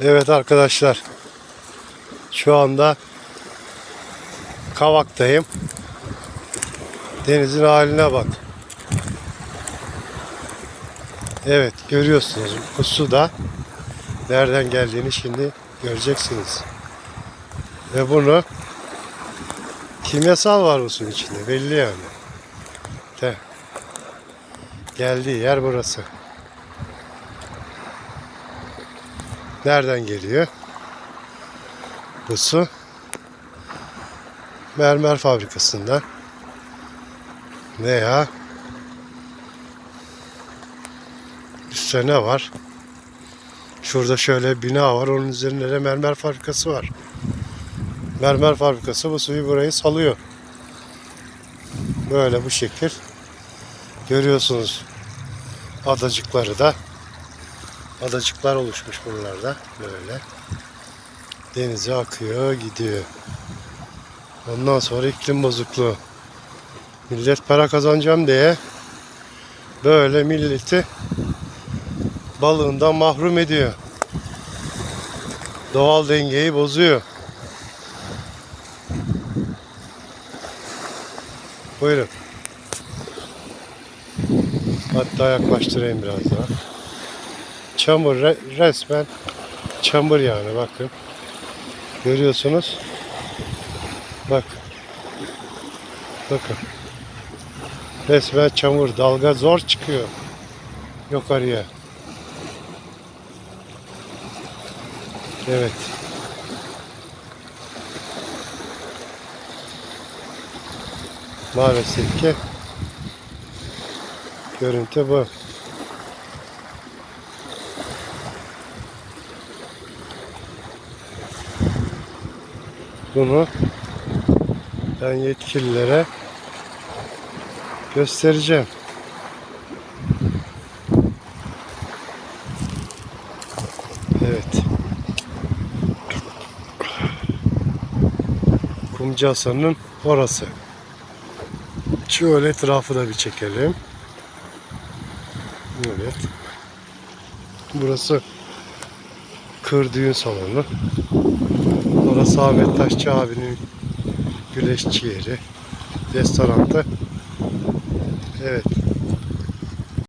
Evet arkadaşlar. Şu anda Kavak'tayım. Denizin haline bak. Evet görüyorsunuz bu su da nereden geldiğini şimdi göreceksiniz. Ve bunu kimyasal var bu suyun içinde belli yani. De. Geldiği yer burası. Nereden geliyor? Bu su mermer fabrikasından veya üstte ne var? Şurada şöyle bina var. Onun üzerinde de mermer fabrikası var. Mermer fabrikası bu suyu burayı salıyor. Böyle bu şekil. Görüyorsunuz adacıkları da. Adacıklar oluşmuş buralarda. Böyle. Denize akıyor gidiyor. Ondan sonra iklim bozukluğu. Millet para kazanacağım diye böyle milleti balığından mahrum ediyor. Doğal dengeyi bozuyor. Buyurun. Hatta yaklaştırayım biraz daha. Çamur re- resmen çamur yani bakın. Görüyorsunuz. Bak. Bakın. Resmen çamur. Dalga zor çıkıyor. Yukarıya. Evet. Maalesef ki görüntü bu. Bunu ben yetkililere göstereceğim. Evet. Kumcu Hasan'ın orası. Şöyle etrafı da bir çekelim. Evet. Burası kır düğün salonu. Orası Ahmet Taşçı abinin güleşçi yeri. Restorantı. Evet.